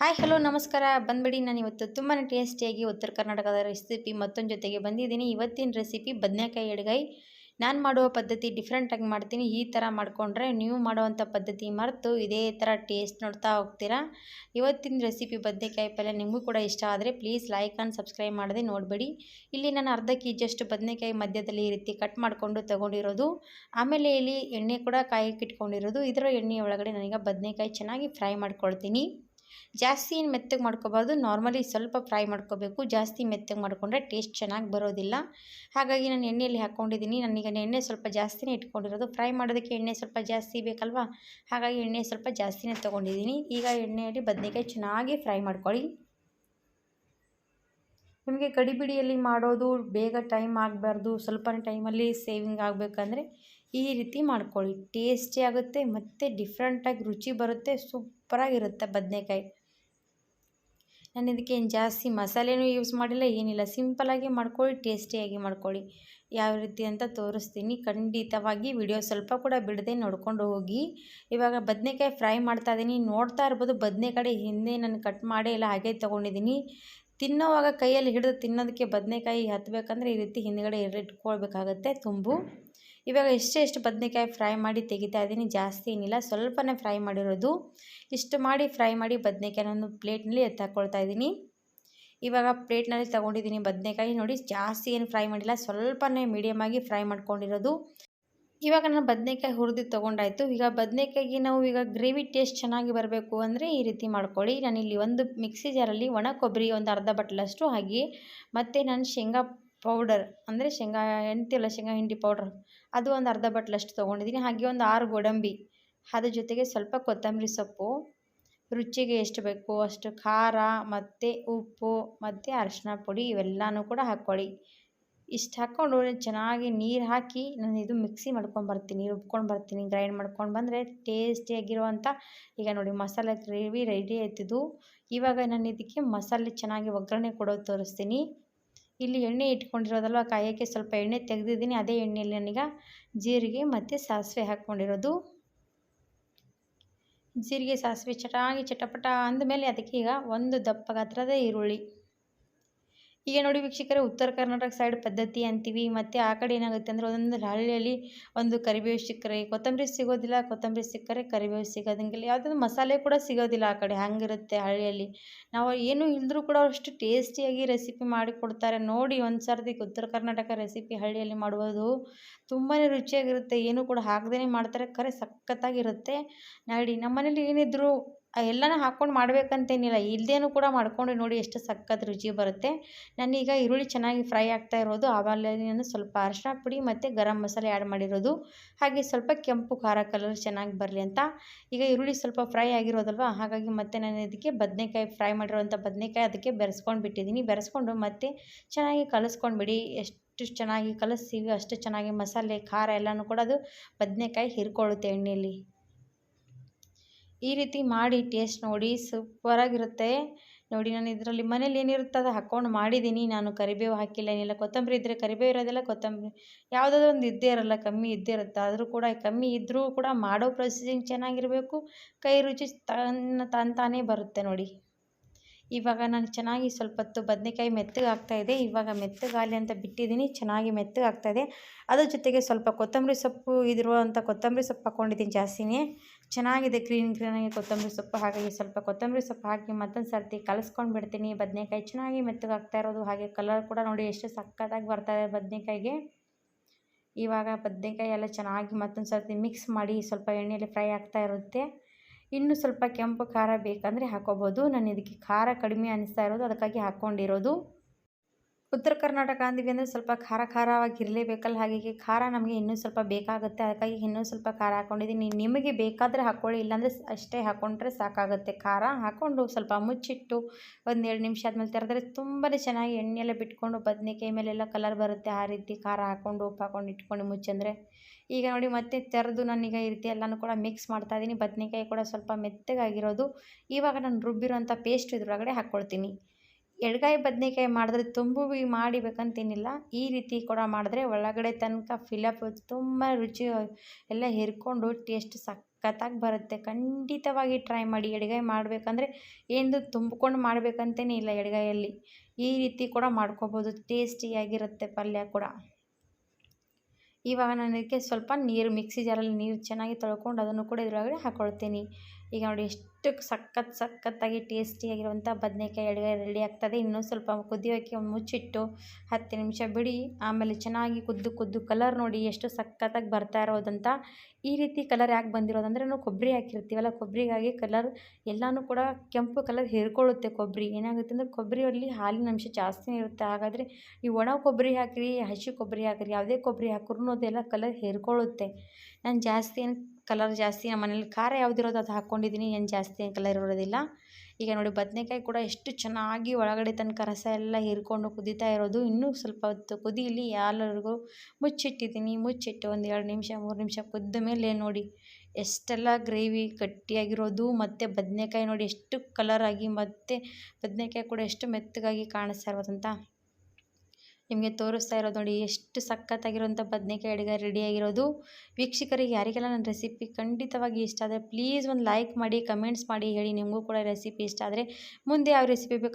Hi hello ನಮಸ್ಕಾರ. ಬಂದ್ಬಿಡಿ, ನಾನು ಇವತ್ತು ತುಂಬಾ ಟೇಸ್ಟಿಯಾಗಿ ಉತ್ತರ ಕರ್ನಾಟಕದ ರೆಸಿಪಿ ಮತ್ತೊಂದು ಜೊತೆಗೆ ಬಂದಿದ್ದೀನಿ. ಇವತ್ತಿನ ರೆಸಿಪಿ ಬದನೆಕಾಯಿ ಎಡಗಾಯಿ ನಾನು ಮಾಡುವ ಪದ್ಧತಿ ಡಿಫ್ರೆಂಟಾಗಿ ಮಾಡ್ತೀನಿ. ಈ ಥರ ಮಾಡಿಕೊಂಡ್ರೆ ನೀವು ಮಾಡುವಂಥ ಪದ್ಧತಿ ಮರೆತು ಇದೇ ಥರ ಟೇಸ್ಟ್ ನೋಡ್ತಾ ಹೋಗ್ತೀರಾ? ಇವತ್ತಿನ ರೆಸಿಪಿ ಬದನೆಕಾಯಿ ಪಲ್ಯ ನಿಮಗೂ ಕೂಡ ಇಷ್ಟ ಆದರೆ ಪ್ಲೀಸ್ ಲೈಕ್ ಆ್ಯಂಡ್ ಸಬ್ಸ್ಕ್ರೈಬ್ ಮಾಡದೆ ನೋಡಬೇಡಿ. ಇಲ್ಲಿ ನಾನು ಅರ್ಧ ಕೆ ಜಿಯಷ್ಟು ಬದನೆಕಾಯಿ ಮಧ್ಯದಲ್ಲಿ ಈ ರೀತಿ ಕಟ್ ಮಾಡಿಕೊಂಡು ತೊಗೊಂಡಿರೋದು. ಆಮೇಲೆ ಇಲ್ಲಿ ಎಣ್ಣೆ ಕೂಡ ಕಾಯಕ್ಕೆ ಇಟ್ಕೊಂಡಿರೋದು. ಇದರ ಎಣ್ಣೆ ಒಳಗಡೆ ನನಗೆ ಬದನೆಕಾಯಿ ಚೆನ್ನಾಗಿ ಫ್ರೈ ಮಾಡ್ಕೊಳ್ತೀನಿ. ಜಾಸ್ತಿ ಏನು ಮೆತ್ತಗೆ ಮಾಡ್ಕೋಬಾರ್ದು. ನಾರ್ಮಲಿ ಸ್ವಲ್ಪ ಫ್ರೈ ಮಾಡ್ಕೋಬೇಕು. ಜಾಸ್ತಿ ಮೆತ್ತಗೆ ಮಾಡಿಕೊಂಡ್ರೆ ಟೇಸ್ಟ್ ಚೆನ್ನಾಗಿ ಬರೋದಿಲ್ಲ. ಹಾಗಾಗಿ ನಾನು ಎಣ್ಣೆಯಲ್ಲಿ ಹಾಕ್ಕೊಂಡಿದ್ದೀನಿ ನನಗೆ ಎಣ್ಣೆ ಸ್ವಲ್ಪ ಜಾಸ್ತಿನೇ ಇಟ್ಕೊಂಡಿರೋದು. ಫ್ರೈ ಮಾಡೋದಕ್ಕೆ ಎಣ್ಣೆ ಸ್ವಲ್ಪ ಜಾಸ್ತಿ ಬೇಕಲ್ವಾ? ಹಾಗಾಗಿ ಎಣ್ಣೆ ಸ್ವಲ್ಪ ಜಾಸ್ತಿನೇ ತೊಗೊಂಡಿದ್ದೀನಿ. ಈಗ ಎಣ್ಣೆಯಲ್ಲಿ ಬದನೆಕಾಯಿ ಚೆನ್ನಾಗಿ ಫ್ರೈ ಮಾಡ್ಕೊಳ್ಳಿ. ನಿಮಗೆ ಗಡಿಬಿಡಿಯಲ್ಲಿ ಮಾಡೋದು ಬೇಗ ಟೈಮ್ ಆಗಬಾರ್ದು. ಸ್ವಲ್ಪ ಟೈಮಲ್ಲಿ ಸೇವಿಂಗ್ ಆಗಬೇಕಂದ್ರೆ ಈ ರೀತಿ ಮಾಡ್ಕೊಳ್ಳಿ. ಟೇಸ್ಟಿ ಆಗುತ್ತೆ, ಮತ್ತು ಡಿಫ್ರೆಂಟಾಗಿ ರುಚಿ ಬರುತ್ತೆ ಸೂಪರಾಗಿರುತ್ತೆ ಬದನೆಕಾಯಿ. ನಾನು ಇದಕ್ಕೆ ಏನು ಜಾಸ್ತಿ ಮಸಾಲೆನೂ ಯೂಸ್ ಮಾಡಿಲ್ಲ, ಏನಿಲ್ಲ. ಸಿಂಪಲಾಗಿ ಮಾಡ್ಕೊಳ್ಳಿ ಟೇಸ್ಟಿಯಾಗಿ ಮಾಡ್ಕೊಳ್ಳಿ. ಯಾವ ರೀತಿ ಅಂತ ತೋರಿಸ್ತೀನಿ. ಖಂಡಿತವಾಗಿ ವಿಡಿಯೋ ಸ್ವಲ್ಪ ಕೂಡ ಬಿಡದೆ ನೋಡ್ಕೊಂಡು ಹೋಗಿ. ಇವಾಗ ಬದನೆಕಾಯಿ ಫ್ರೈ ಮಾಡ್ತಾ ಇದ್ದೀನಿ ನೋಡ್ತಾ ಇರ್ಬೋದು, ಬದನೆಕಾಯಿ ಹಿಂದೆ ನಾನು ಕಟ್ ಮಾಡೇ ಇಲ್ಲ, ಹಾಗೆ ತೊಗೊಂಡಿದ್ದೀನಿ. ತಿನ್ನೋವಾಗ ಕೈಯಲ್ಲಿ ಹಿಡಿದು ತಿನ್ನೋದಕ್ಕೆ ಬದನೆಕಾಯಿ ಹತ್ತಬೇಕಂದ್ರೆ ಈ ರೀತಿ ಹಿಂದ್ಗಡೆ ಇಟ್ಕೊಳ್ಬೇಕಾಗತ್ತೆ ತುಂಬು. ಇವಾಗ ಎಷ್ಟೇ ಎಷ್ಟು ಬದನೆಕಾಯಿ ಫ್ರೈ ಮಾಡಿ ತೆಗಿತಾ ಇದ್ದೀನಿ, ಜಾಸ್ತಿ ಏನಿಲ್ಲ. ಸ್ವಲ್ಪನೇ ಫ್ರೈ ಮಾಡಿರೋದು. ಇಷ್ಟು ಮಾಡಿ ಫ್ರೈ ಮಾಡಿ ಬದನೆಕಾಯಿನ ಒಂದು ಪ್ಲೇಟ್ನಲ್ಲಿ ಎತ್ತಾಕೊಳ್ತಾ ಇದ್ದೀನಿ. ಇವಾಗ ಪ್ಲೇಟ್ನಲ್ಲಿ ತೊಗೊಂಡಿದ್ದೀನಿ ಬದನೆಕಾಯಿ. ನೋಡಿ ಜಾಸ್ತಿ ಏನು ಫ್ರೈ ಮಾಡಿಲ್ಲ. ಸ್ವಲ್ಪನೇ ಮೀಡಿಯಮಾಗಿ ಫ್ರೈ ಮಾಡ್ಕೊಂಡಿರೋದು. ಇವಾಗ ನಾನು ಬದನೆಕಾಯಿ ಹುರಿದು ತೊಗೊಂಡಾಯಿತು. ಈಗ ಬದನೆಕಾಯಿಗೆ ನಾವು ಈಗ ಗ್ರೇವಿ ಟೇಸ್ಟ್ ಚೆನ್ನಾಗಿ ಬರಬೇಕು ಅಂದರೆ ಈ ರೀತಿ ಮಾಡ್ಕೊಳ್ಳಿ. ನಾನಿಲ್ಲಿ ಒಂದು ಮಿಕ್ಸಿ ಜಾರಲ್ಲಿ ಒಣ ಕೊಬ್ಬರಿ ಒಂದು ಅರ್ಧ ಬಟ್ಲಷ್ಟು ಹಾಗೆ, ಮತ್ತು ನಾನು ಶೇಂಗಾ ಪೌಡರ್ ಅಂದರೆ ಶೇಂಗಾ ಎಂತಿಲ್ಲ ಶೇಂಗಾ ಹಿಂಡಿ ಪೌಡ್ರ್ ಅದು ಒಂದು ಅರ್ಧ ಬಟ್ಲಷ್ಟು ತೊಗೊಂಡಿದ್ದೀನಿ ಹಾಗೆ ಒಂದು ಆರು ಗೋಡಂಬಿ, ಅದ್ರ ಜೊತೆಗೆ ಸ್ವಲ್ಪ ಕೊತ್ತಂಬರಿ ಸೊಪ್ಪು, ರುಚಿಗೆ ಎಷ್ಟು ಬೇಕು ಅಷ್ಟು ಖಾರ, ಮತ್ತು ಉಪ್ಪು, ಮತ್ತು ಅರಿಶಿನ ಪುಡಿ ಇವೆಲ್ಲನೂ ಕೂಡ ಹಾಕ್ಕೊಳ್ಳಿ. ಇಷ್ಟು ಹಾಕ್ಕೊಂಡು ಚೆನ್ನಾಗಿ ನೀರು ಹಾಕಿ ನಾನು ಇದು ಮಿಕ್ಸಿ ಮಾಡ್ಕೊಂಡು ಬರ್ತೀನಿ, ರುಬ್ಕೊಂಡು ಬರ್ತೀನಿ ಗ್ರೈಂಡ್ ಮಾಡ್ಕೊಂಡು ಬಂದರೆ ಟೇಸ್ಟಿಯಾಗಿರುವಂಥ ಈಗ ನೋಡಿ ಮಸಾಲೆ ಗ್ರೇವಿ ರೆಡಿ ಆಯ್ತಿದ್ದು ಇವಾಗ ನಾನು ಇದಕ್ಕೆ ಮಸಾಲೆ ಚೆನ್ನಾಗಿ ಒಗ್ಗರಣೆ ಕೊಡೋದು ತೋರಿಸ್ತೀನಿ. ಇಲ್ಲಿ ಎಣ್ಣೆ ಇಟ್ಕೊಂಡಿರೋದಲ್ವ, ಕಾಯೋಕ್ಕೆ ಸ್ವಲ್ಪ ಎಣ್ಣೆ ತೆಗೆದಿದ್ದೀನಿ, ಅದೇ ಎಣ್ಣೆಯಲ್ಲಿ ನನಗೆ ಜೀರಿಗೆ ಮತ್ತು ಸಾಸಿವೆ ಹಾಕ್ಕೊಂಡಿರೋದು ಜೀರಿಗೆ, ಸಾಸಿವೆ ಚೆನ್ನಾಗಿ ಚಟಪಟ ಅಂದಮೇಲೆ ಅದಕ್ಕೆ ಈಗ ಒಂದು ದಪ್ಪ ಗಾತ್ರದ ಈರುಳ್ಳಿ. ಈಗ ನೋಡಿ ವೀಕ್ಷಕರೇ, ಉತ್ತರ ಕರ್ನಾಟಕ ಸೈಡ್ ಪದ್ಧತಿ ಅಂತೀವಿ, ಮತ್ತು ಆ ಕಡೆ ಏನಾಗುತ್ತೆ ಅಂದರೆ ಒಂದೊಂದು ಹಳ್ಳಿಯಲ್ಲಿ ಒಂದು ಕರಿಬೇವು ಸಿಕ್ಕರೆ, ಕೊತ್ತಂಬರಿ ಸಿಗೋದಿಲ್ಲ, ಕೊತ್ತಂಬರಿ ಸಿಕ್ಕರೆ ಕರಿಬೇವು ಸಿಗೋದಂಗಿಲ್ಲ ಯಾವುದೊಂದು ಮಸಾಲೆ ಕೂಡ ಸಿಗೋದಿಲ್ಲ ಆ ಕಡೆ, ಹಂಗಿರುತ್ತೆ ಹಳ್ಳಿಯಲ್ಲಿ. ನಾವು ಏನು ಇಲ್ಲದ್ರೂ ಕೂಡ ಅಷ್ಟು ಟೇಸ್ಟಿಯಾಗಿ ರೆಸಿಪಿ ಮಾಡಿ ಕೊಡ್ತಾರೆ. ನೋಡಿ ಒಂದು ಸರ್ತಿ ಉತ್ತರ ಕರ್ನಾಟಕ ರೆಸಿಪಿ ಹಳ್ಳಿಯಲ್ಲಿ ಮಾಡುವುದು ತುಂಬಾ ರುಚಿಯಾಗಿರುತ್ತೆ, ಏನು ಕೂಡ ಹಾಕ್ದೇ ಮಾಡ್ತಾರೆ ಖರೆ ಸಖತ್ತಾಗಿರುತ್ತೆ. ನೋಡಿ, ನಮ್ಮನೇಲಿ ಏನಿದ್ರು ಎಲ್ಲನೂ ಹಾಕ್ಕೊಂಡು ಮಾಡಬೇಕಂತೇನಿಲ್ಲ. ಇಲ್ಲದೇನೂ ಕೂಡ ಮಾಡ್ಕೊಂಡು ನೋಡಿ ಎಷ್ಟು ಸಖತ್ ರುಚಿ ಬರುತ್ತೆ. ನಾನೀಗ ಈರುಳ್ಳಿ ಚೆನ್ನಾಗಿ ಫ್ರೈ ಆಗ್ತಾ ಇರೋದು. ನಾನು ಸ್ವಲ್ಪ ಅರಿಶಿನ ಪುಡಿ ಮತ್ತು ಗರಂ ಮಸಾಲೆ ಆ್ಯಡ್ ಮಾಡಿರೋದು. ಹಾಗೆ ಸ್ವಲ್ಪ ಕೆಂಪು ಖಾರ ಕಲರ್ ಚೆನ್ನಾಗಿ ಬರಲಿ ಅಂತ. ಈಗ ಈರುಳ್ಳಿ ಸ್ವಲ್ಪ ಫ್ರೈ ಆಗಿರೋದಲ್ವ? ಹಾಗಾಗಿ ಮತ್ತೆ ನಾನು ಇದಕ್ಕೆ ಬದನೆಕಾಯಿ ಫ್ರೈ ಮಾಡಿರೋವಂಥ ಬದನೆಕಾಯಿ ಅದಕ್ಕೆ ಬೆರೆಸ್ಕೊಂಡು ಬಿಟ್ಟಿದ್ದೀನಿ. ಬೆರೆಸ್ಕೊಂಡು ಮತ್ತೆ ಚೆನ್ನಾಗಿ ಕಲಿಸ್ಕೊಂಡ್ಬಿಡಿ ಎಷ್ಟು ಚೆನ್ನಾಗಿ ಕಲಿಸ್ತೀವಿ ಅಷ್ಟು ಚೆನ್ನಾಗಿ ಮಸಾಲೆ, ಖಾರ ಎಲ್ಲನೂ ಕೂಡ ಅದು ಬದನೆಕಾಯಿ ಹಿರ್ಕೊಳ್ಳುತ್ತೆ ಎಣ್ಣೆಯಲ್ಲಿ ಈ ರೀತಿ ಮಾಡಿ ಟೇಸ್ಟ್ ನೋಡಿ ಸೂಪರಾಗಿರುತ್ತೆ. ನೋಡಿ ನಾನು ಇದರಲ್ಲಿ ಮನೇಲಿ ಏನಿರುತ್ತೆ ಅದು ಹಾಕ್ಕೊಂಡು ಮಾಡಿದ್ದೀನಿ. ನಾನು ಕರಿಬೇವು ಹಾಕಿಲ್ಲ, ಏನಿಲ್ಲ. ಕೊತ್ತಂಬರಿ ಇದ್ದರೆ ಕರಿಬೇವು ಇರೋದಿಲ್ಲ ಕೊತ್ತಂಬರಿ. ಯಾವುದಾದ್ರೂ ಒಂದು ಇದ್ದೇ ಇರಲ್ಲ, ಕಮ್ಮಿ ಇದ್ದೇ ಇರುತ್ತೆ. ಆದರೂ ಕೂಡ ಕಮ್ಮಿ ಇದ್ದರೂ ಕೂಡ ಮಾಡೋ ಪ್ರೊಸೆಸಿಂಗ್ ಚೆನ್ನಾಗಿರಬೇಕು. ಕೈ ರುಚಿ ತನ್ನ ತಾನೇ ಬರುತ್ತೆ ನೋಡಿ. ಇವಾಗ ನಾನು ಚೆನ್ನಾಗಿ ಸ್ವಲ್ಪ ಹೊತ್ತು ಬದನೆಕಾಯಿ ಮೆತ್ತಗೆ ಆಗ್ತಾಯಿದೆ ಇವಾಗ ಮೆತ್ತಗಾಗಲಿ ಅಂತ ಬಿಟ್ಟಿದ್ದೀನಿ. ಚೆನ್ನಾಗಿ ಮೆತ್ತಗೆ ಇದೆ. ಅದ್ರ ಜೊತೆಗೆ ಸ್ವಲ್ಪ ಕೊತ್ತಂಬರಿ ಸೊಪ್ಪು ಇದಿರುವಂಥ ಕೊತ್ತಂಬರಿ ಸೊಪ್ಪು ಹಾಕ್ಕೊಂಡಿದ್ದೀನಿ ಜಾಸ್ತಿನೇ. ಚೆನ್ನಾಗಿದೆ ಗ್ರೀನ್ ಗ್ರೀನಾಗಿ ಕೊತ್ತಂಬರಿ ಸೊಪ್ಪು. ಹಾಗಾಗಿ ಸ್ವಲ್ಪ ಕೊತ್ತಂಬರಿ ಸೊಪ್ಪು ಹಾಕಿ ಮತ್ತೊಂದು ಸರ್ತಿ ಕಲಸ್ಕೊಂಡು ಬಿಡ್ತೀನಿ ಬದನೆಕಾಯಿ. ಚೆನ್ನಾಗಿ ಮೆತ್ತಗೆ ಆಗ್ತಾ ಇರೋದು. ಹಾಗೆ ಕಲರ್ ಕೂಡ ನೋಡಿ ಎಷ್ಟು ಸಕ್ಕತ್ತಾಗಿ ಬರ್ತಾಯಿದೆ ಬದನೆಕಾಯಿಗೆ. ಇವಾಗ ಬದನೆಕಾಯಿ ಎಲ್ಲ ಚೆನ್ನಾಗಿ ಮತ್ತೊಂದು ಸರ್ತಿ ಮಿಕ್ಸ್ ಮಾಡಿ ಸ್ವಲ್ಪ ಎಣ್ಣೆಯಲ್ಲಿ ಫ್ರೈ ಆಗ್ತಾ ಇರುತ್ತೆ. ಇನ್ನೂ ಸ್ವಲ್ಪ ಕೆಂಪು ಖಾರ ಬೇಕಂದರೆ ಹಾಕೋಬೋದು. ನಾನು ಇದಕ್ಕೆ ಖಾರ ಕಡಿಮೆ ಅನಿಸ್ತಾ ಇರೋದು, ಅದಕ್ಕಾಗಿ ಹಾಕ್ಕೊಂಡಿರೋದು ಉತ್ತರ ಕರ್ನಾಟಕ ಅಂದಿವಿ ಅಂದರೆ ಸ್ವಲ್ಪ ಖಾರ ಖಾರವಾಗಿ ಇರಲೇಬೇಕಲ್ಲ ಹಾಗಾಗಿ ಖಾರ ನಮಗೆ ಇನ್ನೂ ಸ್ವಲ್ಪ ಬೇಕಾಗುತ್ತೆ. ಅದಕ್ಕಾಗಿ ಇನ್ನೂ ಸ್ವಲ್ಪ ಖಾರ ಹಾಕ್ಕೊಂಡಿದ್ದೀನಿ ನಿಮಗೆ ಬೇಕಾದರೆ ಹಾಕ್ಕೊಳ್ಳಿ ಇಲ್ಲಾಂದರೆ ಅಷ್ಟೇ ಹಾಕ್ಕೊಂಡ್ರೆ ಸಾಕಾಗುತ್ತೆ. ಖಾರ ಹಾಕ್ಕೊಂಡು ಸ್ವಲ್ಪ ಮುಚ್ಚಿಟ್ಟು ಒಂದೆರಡು ನಿಮಿಷ ಆದಮೇಲೆ ತೆರೆದ್ರೆ ತುಂಬಾ ಚೆನ್ನಾಗಿ ಎಣ್ಣೆಲ್ಲ ಬಿಟ್ಕೊಂಡು ಬದನೆಕಾಯಿ ಮೇಲೆಲ್ಲ ಕಲರ್ ಬರುತ್ತೆ. ಆ ರೀತಿ ಖಾರ ಹಾಕ್ಕೊಂಡು ಉಪ್ಪು ಹಾಕ್ಕೊಂಡು ಇಟ್ಕೊಂಡು ಮುಚ್ಚಂದರೆ ಈಗ ನೋಡಿ ಮತ್ತೆ ತೆರೆದು ನಾನೀಗ ಈ ರೀತಿ ಎಲ್ಲನೂ ಕೂಡ ಮಿಕ್ಸ್ ಮಾಡ್ತಾ ಇದ್ದೀನಿ. ಬದನೆಕಾಯಿ ಕೂಡ ಸ್ವಲ್ಪ ಮೆತ್ತಗಾಗಿರೋದು. ಇವಾಗ ನಾನು ರುಬ್ಬಿರೋಂಥ ಪೇಸ್ಟ್ ಇದ್ರೊಳಗಡೆ ಹಾಕ್ಕೊಳ್ತೀನಿ. ಎಡಗಾಯಿ ಬದನೆಕಾಯಿ ಮಾಡಿದ್ರೆ ತುಂಬ ಮಾಡಿಬೇಕಂತೇನಿಲ್ಲ. ಈ ರೀತಿ ಕೂಡ ಮಾಡಿದ್ರೆ ಒಳಗಡೆ ತನಕ ಫಿಲಪ್ ತುಂಬ ರುಚಿ ಎಲ್ಲ ಹಿರ್ಕೊಂಡು ಟೇಸ್ಟ್ ಸಖತ್ತಾಗಿ ಬರುತ್ತೆ. ಖಂಡಿತವಾಗಿ ಟ್ರೈ ಮಾಡಿ ಎಡಗಾಯಿ ಮಾಡಬೇಕಂದ್ರೆ ಏನು ತುಂಬಿಕೊಂಡು ಮಾಡಬೇಕಂತೇನೇ ಇಲ್ಲ ಎಡಗಾಯಲ್ಲಿ ಈ ರೀತಿ ಕೂಡ ಮಾಡ್ಕೋಬೋದು. ಟೇಸ್ಟಿಯಾಗಿರುತ್ತೆ ಪಲ್ಯ ಕೂಡ. ಇವಾಗ ನಾನು ಇದಕ್ಕೆ ಸ್ವಲ್ಪ ನೀರು ಮಿಕ್ಸಿ ಜಾರಲ್ಲಿ ನೀರು ಚೆನ್ನಾಗಿ ತೊಳ್ಕೊಂಡು ಅದನ್ನು ಕೂಡ ಇದರೊಳಗಡೆ ಹಾಕ್ಕೊಳ್ತೀನಿ ಈಗ ನೋಡಿ ಎಷ್ಟು ಸಖತ್ ಸಖತ್ತಾಗಿ ಟೇಸ್ಟಿಯಾಗಿರುವಂಥ ಬದನೇಕಾಯಿ ಅಡುಗೆ ರೆಡಿ ಆಗ್ತದೆ. ಇನ್ನೂ ಸ್ವಲ್ಪ ಕುದಿಯೋಕ್ಕೆ ಮುಚ್ಚಿಟ್ಟು ಹತ್ತು ನಿಮಿಷ ಬಿಡಿ. ಆಮೇಲೆ ಚೆನ್ನಾಗಿ ಕುದ್ದು ಕುದ್ದು ಕಲರ್ ನೋಡಿ ಎಷ್ಟು ಸಖತ್ತಾಗಿ ಬರ್ತಾ ಇರೋದಂತ. ಈ ರೀತಿ ಕಲರ್ ಯಾಕೆ ಬಂದಿರೋದಂದರೆ ನಾವು ಕೊಬ್ಬರಿ ಹಾಕಿರ್ತೀವಲ್ಲ, ಕೊಬ್ಬರಿಗಾಗಿ ಕಲರ್ ಎಲ್ಲನೂ ಕೂಡ ಕೆಂಪು ಕಲರ್ ಹೀರ್ಕೊಳ್ಳುತ್ತೆ ಕೊಬ್ಬರಿ. ಏನಾಗುತ್ತೆ ಅಂದರೆ ಕೊಬ್ಬರಿಯಲ್ಲಿ ಹಾಲಿನ ಅಂಶ ಜಾಸ್ತಿ ಇರುತ್ತೆ. ಹಾಗಾದರೆ ಈ ಒಣ ಕೊಬ್ಬರಿ ಹಾಕಿರಿ, ಹಸಿ ಕೊಬ್ಬರಿ ಹಾಕಿರಿ, ಯಾವುದೇ ಕೊಬ್ಬರಿ ಹಾಕಿರೂ ಅದೆಲ್ಲ ಕಲರ್ ಹೇರ್ಕೊಳ್ಳುತ್ತೆ. ನಾನು ಜಾಸ್ತಿ ಏನು ಕಲರ್ ಜಾಸ್ತಿ, ನಮ್ಮ ಮನೇಲಿ ಖಾರ ಯಾವುದಿರೋದು ಅದು ಹಾಕ್ಕೊಂಡಿದ್ದೀನಿ, ಏನು ಜಾಸ್ತಿ ಏನು ಕಲರ್ ಇರೋದಿಲ್ಲ. ಈಗ ನೋಡಿ ಬದನೆಕಾಯಿ ಕೂಡ ಎಷ್ಟು ಚೆನ್ನಾಗಿ ಒಳಗಡೆ ತನಕ ರಸ ಎಲ್ಲ ಹೀರ್ಕೊಂಡು ಕುದೀತಾ ಇರೋದು. ಇನ್ನೂ ಸ್ವಲ್ಪ ಹೊತ್ತು ಕುದೀಲಿ ಎಲ್ಲರಿಗೂ ಮುಚ್ಚಿಟ್ಟಿದ್ದೀನಿ. ಮುಚ್ಚಿಟ್ಟು ಒಂದು ಎರಡು ನಿಮಿಷ, ಮೂರು ನಿಮಿಷ ಕುದ್ದ ಮೇಲೆ ನೋಡಿ ಎಷ್ಟೆಲ್ಲ ಗ್ರೇವಿ ಗಟ್ಟಿಯಾಗಿರೋದು. ಮತ್ತು ಬದನೆಕಾಯಿ ನೋಡಿ ಎಷ್ಟು ಕಲರಾಗಿ ಮತ್ತು ಬದನೆಕಾಯಿ ಕೂಡ ಎಷ್ಟು ಮೆತ್ತಗಾಗಿ ಕಾಣಿಸ್ತಾ ಇರೋದಂತ. ನಿಮಗೆ ತೋರಿಸ್ತಾ ಇರೋದು ನೋಡಿ, ಎಷ್ಟು ಸಖತ್ತಾಗಿರೋಂಥ ಬದನೇಕಾಯಿ ಅಡುಗೆ ರೆಡಿಯಾಗಿರೋದು ವೀಕ್ಷಕರಿಗೆ ಯಾರಿಗೆಲ್ಲ ನನ್ನ ರೆಸಿಪಿ ಖಂಡಿತವಾಗಿ ಇಷ್ಟ ಆದರೆ ಪ್ಲೀಸ್ ಒಂದು ಲೈಕ್ ಮಾಡಿ ಕಮೆಂಟ್ಸ್ ಮಾಡಿ, ಹೇಳಿ. ನಿಮಗೂ ಕೂಡ ರೆಸಿಪಿ ಇಷ್ಟ ಆದರೆ, ಮುಂದೆ ಯಾವ ರೆಸಿಪಿ ಬೇಕು